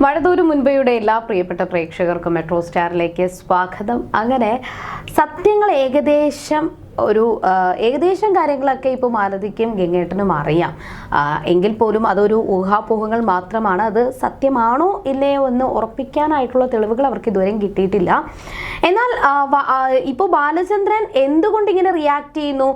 മഴതൂര് മുൻപയുടെ എല്ലാ പ്രിയപ്പെട്ട പ്രേക്ഷകർക്കും മെട്രോ സ്റ്റാറിലേക്ക് സ്വാഗതം. അങ്ങനെ സത്യങ്ങൾ ഏകദേശം ഒരു ഏകദേശം കാര്യങ്ങളൊക്കെ ഇപ്പോൾ മാലതിക്കും ഗംഗേട്ടനും അറിയാം. എങ്കിൽ പോലും അതൊരു ഊഹാപോഹങ്ങൾ മാത്രമാണ്. അത് സത്യമാണോ ഇല്ലയോ എന്ന് ഉറപ്പിക്കാനായിട്ടുള്ള തെളിവുകൾ അവർക്ക് ഇതുവരെയും കിട്ടിയിട്ടില്ല. എന്നാൽ ഇപ്പോൾ ബാലചന്ദ്രൻ എന്തുകൊണ്ട് ഇങ്ങനെ റിയാക്ട് ചെയ്യുന്നു?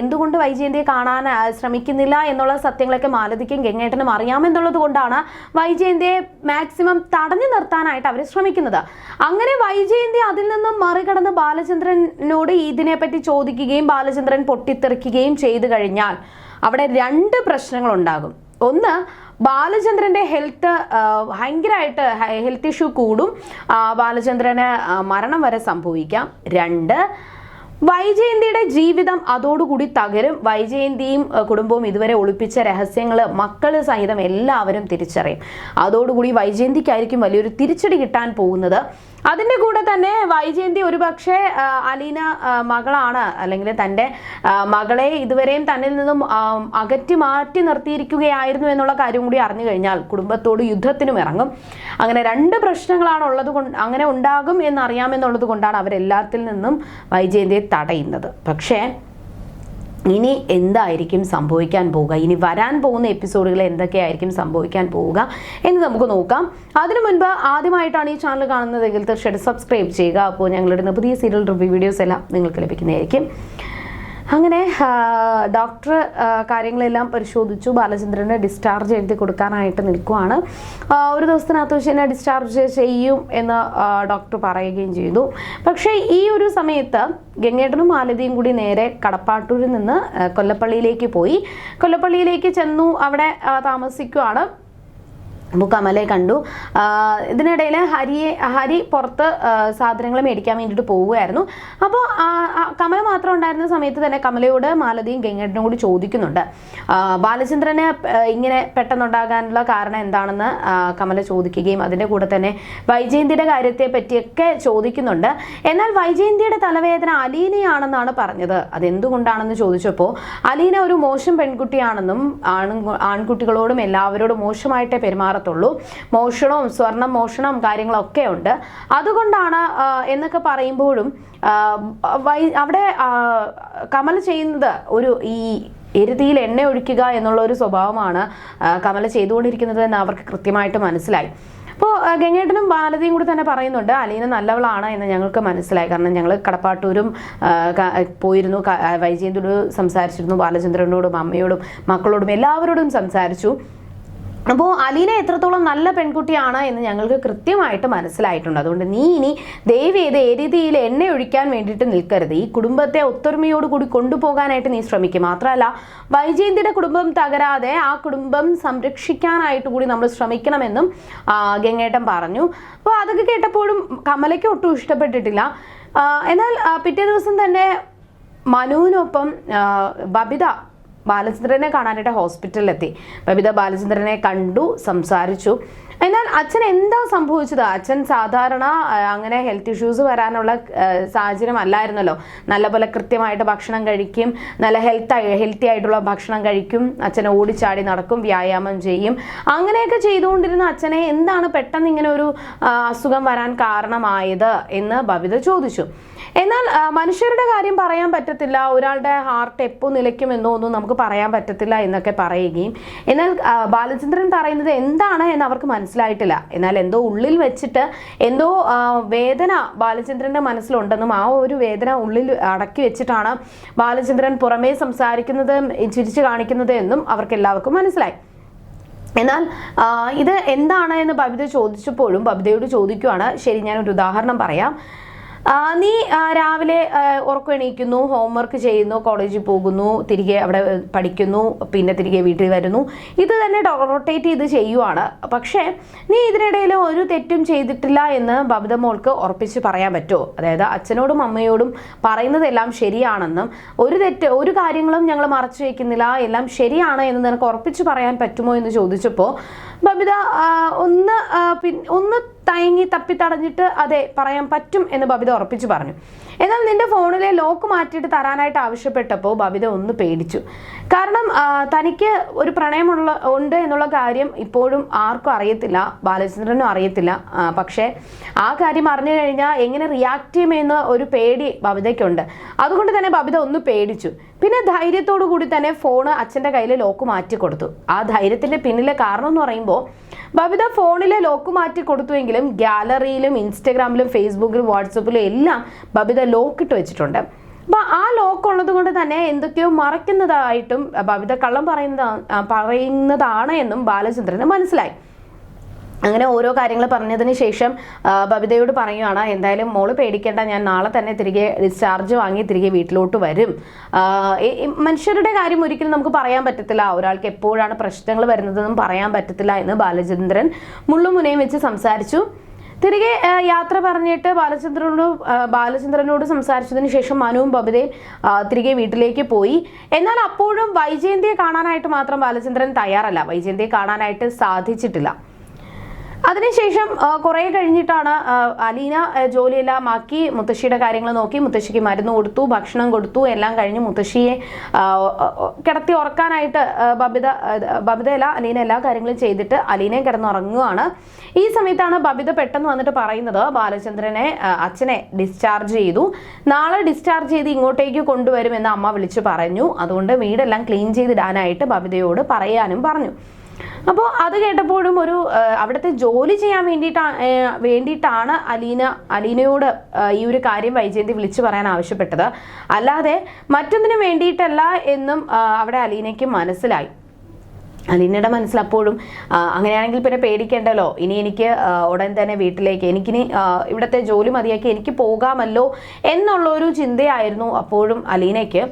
എന്തുകൊണ്ട് വൈജയന്തിയെ കാണാൻ ശ്രമിക്കുന്നില്ല എന്നുള്ള സത്യങ്ങളൊക്കെ മാലതിക്കും ഗംഗേട്ടനും അറിയാമെന്നുള്ളത് കൊണ്ടാണ് വൈജയന്തിയെ മാക്സിമം തടഞ്ഞു നിർത്താനായിട്ട് അവർ ശ്രമിക്കുന്നത്. അങ്ങനെ വൈജയന്തി അതിൽ നിന്നും മറികടന്ന് ബാലചന്ദ്രനോട് ഇതിനെപ്പറ്റി ചോദിക്കുകയും ബാലചന്ദ്രൻ പൊട്ടിത്തെറിക്കുകയും ചെയ്തു കഴിഞ്ഞാൽ അവിടെ രണ്ട് പ്രശ്നങ്ങൾ ഉണ്ടാകും ഒന്ന് ബാലചന്ദ്രന്റെ ഹെൽത്ത് ഭയങ്കരമായിട്ട് ഹെൽത്ത് ഇഷ്യൂ കൂടും. ബാലചന്ദ്രന് മരണം വരെ സംഭവിക്കാം. രണ്ട് വൈജയന്തിയുടെ ജീവിതം അതോടുകൂടി തകരും. വൈജയന്തിയും കുടുംബവും ഇതുവരെ ഒളിപ്പിച്ച രഹസ്യങ്ങൾ മക്കൾ സഹിതം എല്ലാവരും തിരിച്ചറിയും. അതോടുകൂടി വൈജയന്തിക്കായിരിക്കും വലിയൊരു തിരിച്ചടി കിട്ടാൻ പോകുന്നത്. അതിന്റെ കൂടെ തന്നെ വൈജയന്തി ഒരുപക്ഷെ അലീന മകളാണ്. അല്ലെങ്കിൽ തന്റെ മകളെ ഇതുവരെയും തന്നിൽ നിന്നും അകറ്റി മാറ്റി നിർത്തിയിരിക്കുകയായിരുന്നു എന്നുള്ള കാര്യം കൂടി അറിഞ്ഞു കഴിഞ്ഞാൽ കുടുംബത്തോട് യുദ്ധത്തിനും ഇറങ്ങും. അങ്ങനെ രണ്ട് പ്രശ്നങ്ങളാണ് ഉള്ളത് കൊണ്ട് അങ്ങനെ ഉണ്ടാകും എന്നറിയാമെന്നുള്ളത് കൊണ്ടാണ് അവരെല്ലാത്തിൽ നിന്നും വൈജയന്തിയെ തടയുന്നത്. പക്ഷേ ഇനി എന്തായിരിക്കും സംഭവിക്കാൻ പോവുക? ഇനി വരാൻ പോകുന്ന എപ്പിസോഡുകൾ എന്തൊക്കെയായിരിക്കും സംഭവിക്കാൻ പോവുക എന്ന് നമുക്ക് നോക്കാം. അതിനു മുൻപ് ആദ്യമായിട്ടാണ് ഈ ചാനൽ കാണുന്നതെങ്കിൽ തീർച്ചയായിട്ടും സബ്സ്ക്രൈബ് ചെയ്യുക. അപ്പോൾ ഞങ്ങളിടുന്ന പുതിയ സീരിയൽ റിവ്യൂ വീഡിയോസ് എല്ലാം നിങ്ങൾക്ക് ലഭിക്കുന്നതായിരിക്കും. അങ്ങനെ ഡോക്ടർ കാര്യങ്ങളെല്ലാം പരിശോധിച്ചു. ബാലചന്ദ്രനെ ഡിസ്ചാർജ് എഴുതി കൊടുക്കാനായിട്ട് നിൽക്കുവാണ്. ഒരു ദിവസത്തിനകത്ത് വെച്ച് തന്നെ ഡിസ്ചാർജ് ചെയ്യും എന്ന് ഡോക്ടർ പറയുകയും ചെയ്തു. പക്ഷേ ഈ ഒരു സമയത്ത് ഗംഗേട്ടനും മാലതിയും കൂടി നേരെ കടപ്പാട്ടൂരിൽ നിന്ന് കൊല്ലപ്പള്ളിയിലേക്ക് പോയി. കൊല്ലപ്പള്ളിയിലേക്ക് ചെന്നു അവിടെ താമസിക്കുവാണ്. കമലയെ കണ്ടു. ഇതിനിടയിൽ ഹരിയെ ഹരി പുറത്ത് സാധനങ്ങൾ മേടിക്കാൻ വേണ്ടിയിട്ട് പോവുകയായിരുന്നു. അപ്പോൾ കമല മാത്രം ഉണ്ടായിരുന്ന സമയത്ത് തന്നെ കമലയോട് മാലതിയും ഗംഗേട്ടനും കൂടി ചോദിക്കുന്നുണ്ട്. ബാലചന്ദ്രനെ ഇങ്ങനെ പെട്ടെന്നുണ്ടാകാനുള്ള കാരണം എന്താണെന്ന് കമല ചോദിക്കുകയും അതിന്റെ കൂടെ തന്നെ വൈജയന്തിയുടെ കാര്യത്തെ പറ്റിയൊക്കെ ചോദിക്കുന്നുണ്ട്. എന്നാൽ വൈജയന്തിയുടെ തലവേദന അലീനയാണെന്നാണ് പറഞ്ഞത്. അതെന്തുകൊണ്ടാണെന്ന് ചോദിച്ചപ്പോൾ അലീന ഒരു മോശം പെൺകുട്ടിയാണെന്നും ആണ് ആൺകുട്ടികളോടും എല്ലാവരോടും മോശമായിട്ടേ പെരുമാറത്തുള്ളൂ മോഷണവും സ്വർണം മോഷണം കാര്യങ്ങളൊക്കെ ഉണ്ട്. അതുകൊണ്ടാണ് എന്നൊക്കെ പറയുമ്പോഴും അവിടെ കമൽ ചെയ്യുന്നത് ഒരു ഈ എരുതിയിൽ എണ്ണ ഒഴിക്കുക എന്നുള്ള ഒരു സ്വഭാവമാണ് കമൽ ചെയ്തുകൊണ്ടിരിക്കുന്നത് എന്ന് അവർക്ക് കൃത്യമായിട്ട് മനസ്സിലായി. അപ്പോൾ ഗംഗേട്ടനും ബാലതയും കൂടി തന്നെ പറയുന്നുണ്ട് അലീന നല്ലവളാണ് എന്ന് ഞങ്ങൾക്ക് മനസ്സിലായി. കാരണം ഞങ്ങൾ കടപ്പാട്ടൂരും പോയിരുന്നു വൈജയന്തിയോട് സംസാരിച്ചിരുന്നു ബാലചന്ദ്രനോടും അമ്മയോടും മക്കളോടും എല്ലാവരോടും സംസാരിച്ചു. അപ്പോൾ അലീന എത്രത്തോളം നല്ല പെൺകുട്ടിയാണ് എന്ന് ഞങ്ങൾക്ക് കൃത്യമായിട്ട് മനസ്സിലായിട്ടുണ്ട്. അതുകൊണ്ട് നീ ഇനി ദയവ് ചെയ്ത് രീതിയിൽ എണ്ണ ഒഴിക്കാൻ വേണ്ടിയിട്ട് നിൽക്കരുത്. ഈ കുടുംബത്തെ ഒത്തൊരുമയോടുകൂടി കൊണ്ടുപോകാനായിട്ട് നീ ശ്രമിക്കും. മാത്രമല്ല വൈജയന്തിയുടെ കുടുംബം തകരാതെ ആ കുടുംബം സംരക്ഷിക്കാനായിട്ട് കൂടി നമ്മൾ ശ്രമിക്കണമെന്നും ഗംഗേട്ടൻ പറഞ്ഞു. അപ്പോൾ അതൊക്കെ കേട്ടപ്പോഴും കമലയ്ക്ക് ഒട്ടും ഇഷ്ടപ്പെട്ടിട്ടില്ല. എന്നാൽ പിറ്റേ ദിവസം തന്നെ മനുവിനൊപ്പം ബബിത ബാലചന്ദ്രനെ കാണാനായിട്ട് ഹോസ്പിറ്റലിലെത്തി. ബബിത ബാലചന്ദ്രനെ കണ്ടു സംസാരിച്ചു. എന്നാൽ അച്ഛൻ എന്താ സംഭവിച്ചത്? അച്ഛൻ സാധാരണ അങ്ങനെ ഹെൽത്ത് ഇഷ്യൂസ് വരാനുള്ള സാഹചര്യം അല്ലായിരുന്നല്ലോ. നല്ലപോലെ കൃത്യമായിട്ട് ഭക്ഷണം കഴിക്കും നല്ല ഹെൽത്ത് ഹെൽത്തി ആയിട്ടുള്ള ഭക്ഷണം കഴിക്കും അച്ഛനെ ഓടിച്ചാടി നടക്കും വ്യായാമം ചെയ്യും. അങ്ങനെയൊക്കെ ചെയ്തുകൊണ്ടിരുന്ന അച്ഛനെ എന്താണ് പെട്ടെന്ന് ഇങ്ങനെ ഒരു അസുഖം വരാൻ കാരണമായത് എന്ന് ബബിത ചോദിച്ചു. എന്നാൽ മനുഷ്യരുടെ കാര്യം പറയാൻ പറ്റത്തില്ല. ഒരാളുടെ ഹാർട്ട് എപ്പോൾ നിലയ്ക്കും നിലയ്ക്കുമെന്നോ ഒന്നും നമുക്ക് പറയാൻ പറ്റത്തില്ല എന്നൊക്കെ പറയുകയും എന്നാൽ ബാലചന്ദ്രൻ പറയുന്നത് എന്താണ് എന്ന് അവർക്ക് മനസ്സിലായിട്ടില്ല. എന്നാൽ എന്തോ ഉള്ളിൽ വെച്ചിട്ട് എന്തോ വേദന ബാലചന്ദ്രന്റെ മനസ്സിലുണ്ടെന്നും ആ ഒരു വേദന ഉള്ളിൽ അടക്കി വെച്ചിട്ടാണ് ബാലചന്ദ്രൻ പുറമേ സംസാരിക്കുന്നത് ചിരിച്ചു കാണിക്കുന്നത് എന്നും അവർക്ക് എല്ലാവർക്കും മനസ്സിലായി. എന്നാൽ ഇത് എന്താണ് എന്ന് ബബിത ചോദിച്ചപ്പോഴും ബബിതയോട് ചോദിക്കുവാണ് ശരി ഞാനൊരു ഉദാഹരണം പറയാം. നീ രാവിലെ ഉറക്കം എണീക്കുന്നു ഹോംവർക്ക് ചെയ്യുന്നു കോളേജിൽ പോകുന്നു തിരികെ അവിടെ പഠിക്കുന്നു പിന്നെ തിരികെ വീട്ടിൽ വരുന്നു. ഇത് തന്നെ റൊട്ടേറ്റ് ചെയ്ത് ചെയ്യുവാണ്. പക്ഷേ നീ ഇതിനിടയിൽ ഒരു തെറ്റും ചെയ്തിട്ടില്ല എന്ന് ബബിത മോൾക്ക് ഉറപ്പിച്ച് പറയാൻ പറ്റുമോ? അതായത് അച്ഛനോടും അമ്മയോടും പറയുന്നതെല്ലാം ശരിയാണെന്നും ഒരു തെറ്റ് ഒരു കാര്യങ്ങളും ഞങ്ങൾ മറച്ചു വയ്ക്കുന്നില്ല എല്ലാം ശരിയാണ് എന്ന് നിനക്ക് ഉറപ്പിച്ച് പറയാൻ പറ്റുമോ എന്ന് ചോദിച്ചപ്പോൾ ബബിത ഒന്ന് ഒന്ന് തയങ്ങി തപ്പി തടഞ്ഞിട്ട് അതെ പറയാൻ പറ്റും എന്ന് ബബിത ഉറപ്പിച്ചു പറഞ്ഞു. എന്നാൽ നിന്റെ ഫോണിലെ ലോക്ക് മാറ്റിയിട്ട് തരാനായിട്ട് ആവശ്യപ്പെട്ടപ്പോൾ ബബിത ഒന്ന് പേടിച്ചു. കാരണം തനിക്ക് ഒരു പ്രണയമുള്ള ഉണ്ട് എന്നുള്ള കാര്യം ഇപ്പോഴും ആർക്കും അറിയത്തില്ല ബാലചന്ദ്രനും അറിയത്തില്ല. പക്ഷെ ആ കാര്യം അറിഞ്ഞു കഴിഞ്ഞാൽ എങ്ങനെ റിയാക്ട് ചെയ്യുമെന്ന് ഒരു പേടി ബബിതയ്ക്കുണ്ട്. അതുകൊണ്ട് തന്നെ ബബിത ഒന്ന് പേടിച്ചു. പിന്നെ ധൈര്യത്തോടു കൂടി തന്നെ ഫോണ് അച്ഛന്റെ കയ്യിൽ ലോക്ക് മാറ്റി കൊടുത്തു. ആ ധൈര്യത്തിന്റെ പിന്നിലെ കാരണം എന്ന് പറയുമ്പോൾ ബബിത ഫോണിലെ ലോക്ക് മാറ്റി കൊടുത്തുവെങ്കിലും ഗാലറിയിലും ഇൻസ്റ്റഗ്രാമിലും ഫേസ്ബുക്കിലും വാട്സപ്പിലും എല്ലാം ബബിത ലോക്ക് ഇട്ട് വെച്ചിട്ടുണ്ട്. അപ്പൊ ആ ലോക്ക് ഉള്ളത് കൊണ്ട് തന്നെ എന്തൊക്കെയോ മറയ്ക്കുന്നതായിട്ടും ഭവിത കള്ളം പറയുന്നതാ പറയുന്നതാണ് എന്നും ബാലചന്ദ്രന് മനസ്സിലായി. അങ്ങനെ ഓരോ കാര്യങ്ങൾ പറഞ്ഞതിന് ശേഷം ബബിതയോട് പറയുകയാണ് എന്തായാലും മോൾ പേടിക്കേണ്ട ഞാൻ നാളെ തന്നെ തിരികെ ഡിസ്ചാർജ് വാങ്ങി തിരികെ വീട്ടിലോട്ട് വരും. മനുഷ്യരുടെ കാര്യം ഒരിക്കലും നമുക്ക് പറയാൻ പറ്റത്തില്ല. ഒരാൾക്ക് എപ്പോഴാണ് പ്രശ്നങ്ങൾ വരുന്നതെന്നും പറയാൻ പറ്റത്തില്ല എന്ന് ബാലചന്ദ്രൻ മുള്ളുമുനയും വെച്ച് സംസാരിച്ചു. തിരികെ യാത്ര പറഞ്ഞിട്ട് ബാലചന്ദ്രനോട് ബാലചന്ദ്രനോട് സംസാരിച്ചതിന് ശേഷം മനുവും ബബിതയും തിരികെ വീട്ടിലേക്ക് പോയി. എന്നാൽ അപ്പോഴും വൈജയന്തിയെ കാണാനായിട്ട് മാത്രം ബാലചന്ദ്രൻ തയ്യാറല്ല. വൈജയന്തിയെ കാണാനായിട്ട് സാധിച്ചിട്ടില്ല. അതിനുശേഷം കുറെ കഴിഞ്ഞിട്ടാണ് അലീന ജോലിയെല്ലാം ആക്കി മുത്തശ്ശിയുടെ കാര്യങ്ങൾ നോക്കി മുത്തശ്ശിക്ക് മരുന്ന് കൊടുത്തു ഭക്ഷണം കൊടുത്തു എല്ലാം കഴിഞ്ഞ് മുത്തശ്ശിയെ കിടത്തി ഉറക്കാനായിട്ട് ബബിത ബബിതയല്ല അലീന എല്ലാ കാര്യങ്ങളും ചെയ്തിട്ട് അലീനയും കിടന്നുറങ്ങുകയാണ് ഈ സമയത്താണ് ബബിത പെട്ടെന്ന് വന്നിട്ട് പറയുന്നത് ബാലചന്ദ്രനെ അച്ഛനെ ഡിസ്ചാർജ് ചെയ്തു. നാളെ ഡിസ്ചാർജ് ചെയ്ത് ഇങ്ങോട്ടേക്ക് കൊണ്ടുവരുമെന്ന് അമ്മ വിളിച്ചു പറഞ്ഞു. അതുകൊണ്ട് വീടെല്ലാം ക്ലീൻ ചെയ്തിടാനായിട്ട് ബബിതയോട് പറയാനും പറഞ്ഞു. അപ്പോൾ അത് കേട്ടപ്പോഴും ഒരു അവിടുത്തെ ജോലി ചെയ്യാൻ വേണ്ടിയിട്ടാ വേണ്ടിയിട്ടാണ് അലീന അലീനയോട് ഈ ഒരു കാര്യം വൈജയന്തി വിളിച്ചു പറയാൻ ആവശ്യപ്പെട്ടത്. അല്ലാതെ മറ്റൊന്നിനും വേണ്ടിയിട്ടല്ല എന്നും അവിടെ അലീനയ്ക്ക് മനസ്സിലായി. അലീനയുടെ മനസ്സിൽ അപ്പോഴും അങ്ങനെയാണെങ്കിൽ പിന്നെ പേടിക്കേണ്ടല്ലോ. ഇനി എനിക്ക് ഉടൻ തന്നെ വീട്ടിലേക്ക് എനിക്കിനി ഇവിടുത്തെ ജോലി മതിയാക്കി എനിക്ക് പോകാമല്ലോ എന്നുള്ളൊരു ചിന്തയായിരുന്നു അപ്പോഴും അലീനയ്ക്ക്.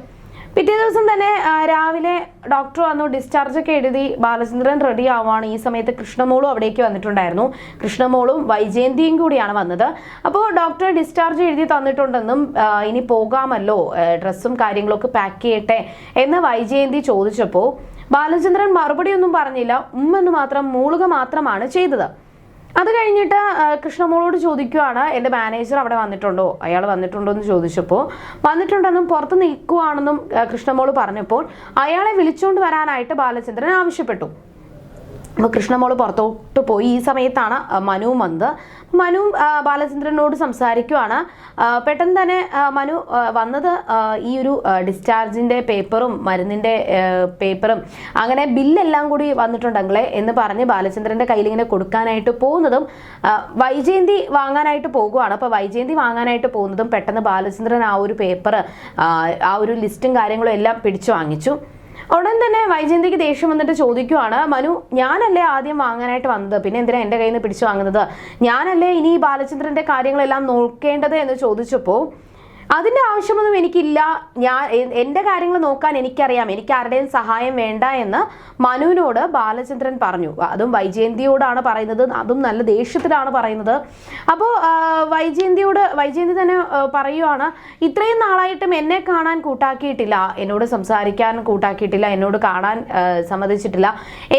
പിറ്റേ ദിവസം തന്നെ രാവിലെ ഡോക്ടർ വന്നു ഡിസ്ചാർജ് ഒക്കെ എഴുതി ബാലചന്ദ്രൻ റെഡി ആവുകയാണ്. ഈ സമയത്ത് കൃഷ്ണമോളും അവിടേക്ക് വന്നിട്ടുണ്ടായിരുന്നു. കൃഷ്ണമോളും വൈജയന്തിയും കൂടിയാണ് വന്നത്. അപ്പോൾ ഡോക്ടർ ഡിസ്ചാർജ് എഴുതി തന്നിട്ടുണ്ടെന്നും ഇനി പോകാമല്ലോ ഡ്രസ്സും കാര്യങ്ങളൊക്കെ പാക്ക് ചെയ്യട്ടെ എന്ന് വൈജയന്തി ചോദിച്ചപ്പോൾ ബാലചന്ദ്രൻ മറുപടിയൊന്നും പറഞ്ഞില്ല. ഉമ്മെന്ന് മാത്രം മൂളുക മാത്രമാണ് ചെയ്തത്. അത് കഴിഞ്ഞിട്ട് കൃഷ്ണമോളോട് ചോദിക്കുവാണ് എന്റെ മാനേജർ അവിടെ വന്നിട്ടുണ്ടോ? അയാൾ വന്നിട്ടുണ്ടോ എന്ന് ചോദിച്ചപ്പോൾ വന്നിട്ടുണ്ടെന്നും പുറത്ത് നിൽക്കുവാണെന്നും കൃഷ്ണമോൾ പറഞ്ഞപ്പോൾ അയാളെ വിളിച്ചുകൊണ്ട് വരാനായിട്ട് ബാലചന്ദ്രൻ ആവശ്യപ്പെട്ടു. അപ്പോൾ കൃഷ്ണമോൾ പുറത്തോട്ട് പോയി. ഈ സമയത്താണ് മനുവും വന്നത്. മനു ബാലചന്ദ്രനോട് സംസാരിക്കുവാണ്. പെട്ടെന്ന് തന്നെ മനു വന്നത് ഈ ഒരു ഡിസ്ചാർജിന്റെ പേപ്പറും മരുന്നിന്റെ പേപ്പറും അങ്ങനെ ബില്ലെല്ലാം കൂടി വന്നിട്ടുണ്ടെങ്കിലേ എന്ന് പറഞ്ഞ് ബാലചന്ദ്രന്റെ കയ്യിൽ ഇങ്ങനെ കൊടുക്കാനായിട്ട് പോകുന്നതും വൈജയന്തി വാങ്ങാനായിട്ട് പോകുവാണ്. അപ്പോൾ വൈജയന്തി വാങ്ങാനായിട്ട് പോകുന്നതും പെട്ടെന്ന് ബാലചന്ദ്രൻ ആ ഒരു പേപ്പർ ആ ഒരു ലിസ്റ്റും കാര്യങ്ങളും എല്ലാം പിടിച്ചു വാങ്ങിച്ചു. ഉടൻ തന്നെ വൈജയന്തിക്ക് ദേഷ്യം വന്നിട്ട് ചോദിക്കുവാണ് മനു ഞാനല്ലേ ആദ്യം വാങ്ങാനായിട്ട് വന്നത്? പിന്നെ എന്തിനാ എന്റെ കയ്യിൽ നിന്ന് പിടിച്ചു വാങ്ങുന്നത്? ഞാനല്ലേ ഇനി ബാലചന്ദ്രന്റെ കാര്യങ്ങളെല്ലാം നോക്കേണ്ടത്? എന്ന് ചോദിച്ചപ്പോൾ അതിന്റെ ആവശ്യമൊന്നും എനിക്കില്ല. ഞാൻ എന്റെ കാര്യങ്ങൾ നോക്കാൻ എനിക്കറിയാം. എനിക്ക് ആരുടെയും സഹായം വേണ്ട എന്ന് മനുവിനോട് ബാലചന്ദ്രൻ പറഞ്ഞു. അതും വൈജയന്തിയോടാണ് പറയുന്നത്. അതും നല്ല ദേഷ്യത്തിലാണ് പറയുന്നത്. അപ്പോൾ വൈജയന്തിയോട് വൈജയന്തി തന്നെ പറയുവാണ് ഇത്രയും നാളായിട്ടും എന്നെ കാണാൻ കൂട്ടാക്കിയിട്ടില്ല. എന്നോട് സംസാരിക്കാൻ കൂട്ടാക്കിയിട്ടില്ല. എന്നോട് കാണാൻ സമ്മതിച്ചിട്ടില്ല.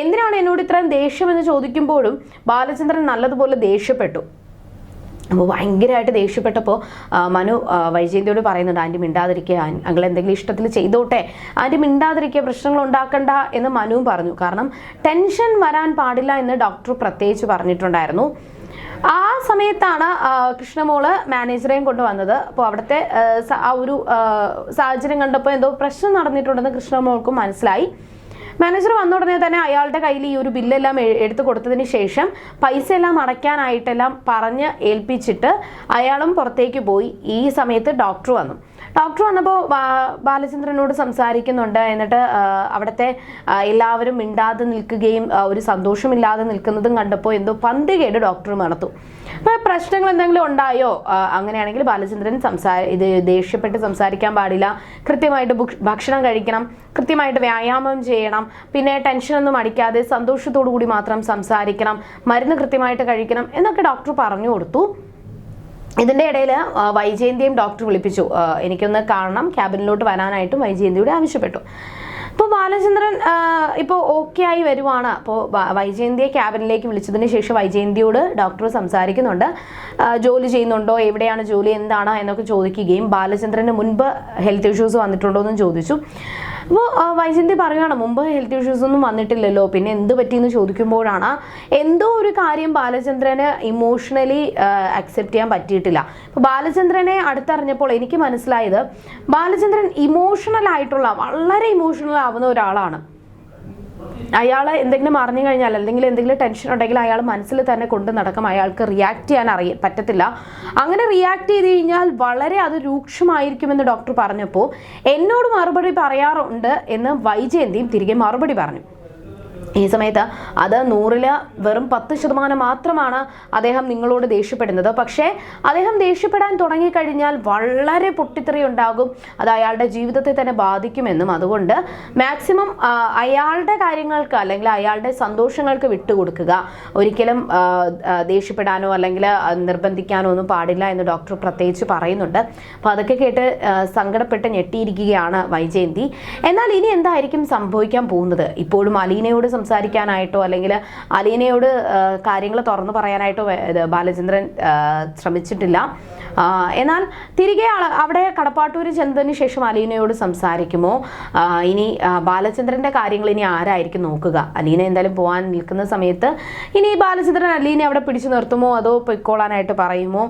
എന്തിനാണ് എന്നോട് ഇത്രയും ദേഷ്യമെന്ന് ചോദിക്കുമ്പോഴും ബാലചന്ദ്രൻ നല്ലതുപോലെ ദേഷ്യപ്പെട്ടു. അപ്പോൾ ഭയങ്കരമായിട്ട് ദേഷ്യപ്പെട്ടപ്പോൾ മനു വൈജയന്തിയോട് പറയുന്നുണ്ട് ആന്റി മിണ്ടാതിരിക്കുക അങ്ങൾ എന്തെങ്കിലും ഇഷ്ടത്തിൽ ചെയ്തോട്ടെ. ആന്റി മിണ്ടാതിരിക്കുക പ്രശ്നങ്ങൾ ഉണ്ടാക്കണ്ട എന്ന് മനുവും പറഞ്ഞു. കാരണം ടെൻഷൻ വരാൻ പാടില്ല എന്ന് ഡോക്ടർ പ്രത്യേകിച്ച് പറഞ്ഞിട്ടുണ്ടായിരുന്നു. ആ സമയത്താണ് കൃഷ്ണമോൾ മാനേജറെയും കൊണ്ട് വന്നത് അപ്പോൾ അവിടുത്തെ ആ, ഒരു സാഹചര്യം കണ്ടപ്പോൾ എന്തോ പ്രശ്നം നടന്നിട്ടുണ്ടെന്ന് കൃഷ്ണമോൾക്കും മനസ്സിലായി. മാനേജർ വന്ന ഉടനെ തന്നെ അയാളുടെ കയ്യിൽ ഈ ഒരു ബില്ലെല്ലാം എടുത്തു കൊടുത്തതിന് ശേഷം പൈസ എല്ലാം അടയ്ക്കാനായിട്ടെല്ലാം പറഞ്ഞ് ഏൽപ്പിച്ചിട്ട് അയാളും പുറത്തേക്ക് പോയി. ഈ സമയത്ത് ഡോക്ടർ വന്നു. ഡോക്ടർ വന്നപ്പോൾ ബാലചന്ദ്രനോട് സംസാരിക്കുന്നുണ്ട്. എന്നിട്ട് അവിടുത്തെ എല്ലാവരും മിണ്ടാതെ നിൽക്കുകയും ഒരു സന്തോഷമില്ലാതെ നിൽക്കുന്നതും കണ്ടപ്പോൾ എന്തോ പന്തികേട് ഡോക്ടർ മണത്തു അപ്പോൾ പ്രശ്നങ്ങൾ എന്തെങ്കിലും ഉണ്ടായോ? അങ്ങനെയാണെങ്കിൽ ബാലചന്ദ്രൻ സംസാ ഇത് ദേഷ്യപ്പെട്ട് സംസാരിക്കാൻ പാടില്ല. കൃത്യമായിട്ട് ഭുക്ഷ- ഭക്ഷണം കഴിക്കണം. കൃത്യമായിട്ട് വ്യായാമം ചെയ്യണം. പിന്നെ ടെൻഷനൊന്നും അടിക്കാതെ സന്തോഷത്തോടു കൂടി മാത്രം സംസാരിക്കണം. മരുന്ന് കൃത്യമായിട്ട് കഴിക്കണം എന്നൊക്കെ ഡോക്ടർ പറഞ്ഞു കൊടുത്തു. ഇതിന്റെ ഇടയിൽ വൈജയന്തിയും ഡോക്ടർ വിളിപ്പിച്ചു. എനിക്കൊന്ന് കാണണം ക്യാബിനിലോട്ട് വരാനായിട്ടും വൈജയന്തിയോട് ആവശ്യപ്പെട്ടു. ഇപ്പോൾ ബാലചന്ദ്രൻ ഇപ്പോൾ ഓക്കെ ആയി വരുവാണ്. അപ്പോൾ വൈജയന്തിയെ ക്യാബിനിലേക്ക് വിളിച്ചതിന് ശേഷം വൈജയന്തിയോട് ഡോക്ടർ സംസാരിക്കുന്നുണ്ട്. ജോലി ചെയ്യുന്നുണ്ടോ? എവിടെയാണ് ജോലി? എന്താണ്? എന്നൊക്കെ ചോദിക്കുകയും ബാലചന്ദ്രന് മുൻപ് ഹെൽത്ത് ഇഷ്യൂസ് വന്നിട്ടുണ്ടോ എന്നും ചോദിച്ചു. അപ്പോൾ വൈജന്തി പറയുകയാണ് മുമ്പ് ഹെൽത്ത് ഇഷ്യൂസ് ഒന്നും വന്നിട്ടില്ലല്ലോ പിന്നെ എന്ത് പറ്റിയെന്ന് ചോദിക്കുമ്പോഴാണ് എന്തോ ഒരു കാര്യം ബാലചന്ദ്രന് ഇമോഷണലി അക്സെപ്റ്റ് ചെയ്യാൻ പറ്റിയിട്ടില്ല. അപ്പോൾ ബാലചന്ദ്രനെ അടുത്തറിഞ്ഞപ്പോൾ എനിക്ക് മനസ്സിലായത് ബാലചന്ദ്രൻ ഇമോഷണൽ ആയിട്ടുള്ള വളരെ ഇമോഷണൽ ആവുന്ന ഒരാളാണ്. അയാൾ എന്തെങ്കിലും അറിഞ്ഞു കഴിഞ്ഞാൽ അല്ലെങ്കിൽ എന്തെങ്കിലും ടെൻഷൻ ഉണ്ടെങ്കിൽ അയാൾ മനസ്സിൽ തന്നെ കൊണ്ട് നടക്കും. അയാൾക്ക് റിയാക്ട് ചെയ്യാൻ അറിയ പറ്റത്തില്ല. അങ്ങനെ റിയാക്ട് ചെയ്ത് കഴിഞ്ഞാൽ വളരെ അത് രൂക്ഷമായിരിക്കുമെന്ന് ഡോക്ടർ പറഞ്ഞപ്പോൾ എന്നോട് മറുപടി പറയാറുണ്ട് എന്ന് വൈജയന്തിയും തിരികെ മറുപടി പറഞ്ഞു. ഈ സമയത്ത് അത് നൂറിൽ വെറും പത്ത് ശതമാനം മാത്രമാണ് അദ്ദേഹം നിങ്ങളോട് ദേഷ്യപ്പെടുന്നത്. പക്ഷേ അദ്ദേഹം ദേഷ്യപ്പെടാൻ തുടങ്ങിക്കഴിഞ്ഞാൽ വളരെ പൊട്ടിത്തെറി ഉണ്ടാകും. അത് അയാളുടെ ജീവിതത്തെ തന്നെ ബാധിക്കുമെന്നും. അതുകൊണ്ട് മാക്സിമം അയാളുടെ കാര്യങ്ങൾക്ക് അല്ലെങ്കിൽ അയാളുടെ സന്തോഷങ്ങൾക്ക് വിട്ടുകൊടുക്കുക. ഒരിക്കലും ദേഷ്യപ്പെടാനോ അല്ലെങ്കിൽ നിർബന്ധിക്കാനോ ഒന്നും പാടില്ല എന്ന് ഡോക്ടർ പ്രത്യേകിച്ച് പറയുന്നുണ്ട്. അപ്പോൾ അതൊക്കെ കേട്ട് സങ്കടപ്പെട്ട് ഞെട്ടിയിരിക്കുകയാണ് വൈജയന്തി. എന്നാൽ ഇനി എന്തായിരിക്കും സംഭവിക്കാൻ പോകുന്നത്? ഇപ്പോഴും അലീനയോട് സംസാരിക്കാനായിട്ടോ അല്ലെങ്കിൽ അലീനയോട് കാര്യങ്ങൾ തുറന്നു പറയാനായിട്ടോ ബാലചന്ദ്രൻ ശ്രമിച്ചിട്ടില്ല. എന്നാൽ തിരികെ അവിടെ കടപ്പാട്ടൂർ ചെന്നതിന് ശേഷം അലീനയോട് സംസാരിക്കുമോ? ഇനി ബാലചന്ദ്രന്റെ കാര്യങ്ങൾ ഇനി ആരായിരിക്കും നോക്കുക? അലീന എന്തായാലും പോകാൻ നിൽക്കുന്ന സമയത്ത് ഇനി ബാലചന്ദ്രൻ അലീനെ അവിടെ പിടിച്ചു നിർത്തുമോ? അതോ പൊയ്ക്കോളാനായിട്ട് പറയുമോ?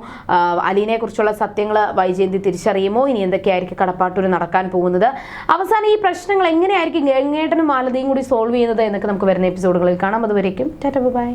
അലീനയെക്കുറിച്ചുള്ള അലീനയെ കുറിച്ചുള്ള സത്യങ്ങൾ വൈജയന്തി തിരിച്ചറിയുമോ? ഇനി എന്തൊക്കെയായിരിക്കും കടപ്പാട്ടൂർ നടക്കാൻ പോകുന്നത്? അവസാനം ഈ പ്രശ്നങ്ങൾ എങ്ങനെയായിരിക്കും ഗംഗേട്ടനും മാലതിയും കൂടി സോൾവ് ചെയ്യുന്നത് എന്നൊക്കെ നമുക്ക് വരുന്ന എപ്പിസോഡുകളിൽ കാണാം. അതുവരേക്കും ടാറ്റ ബൈ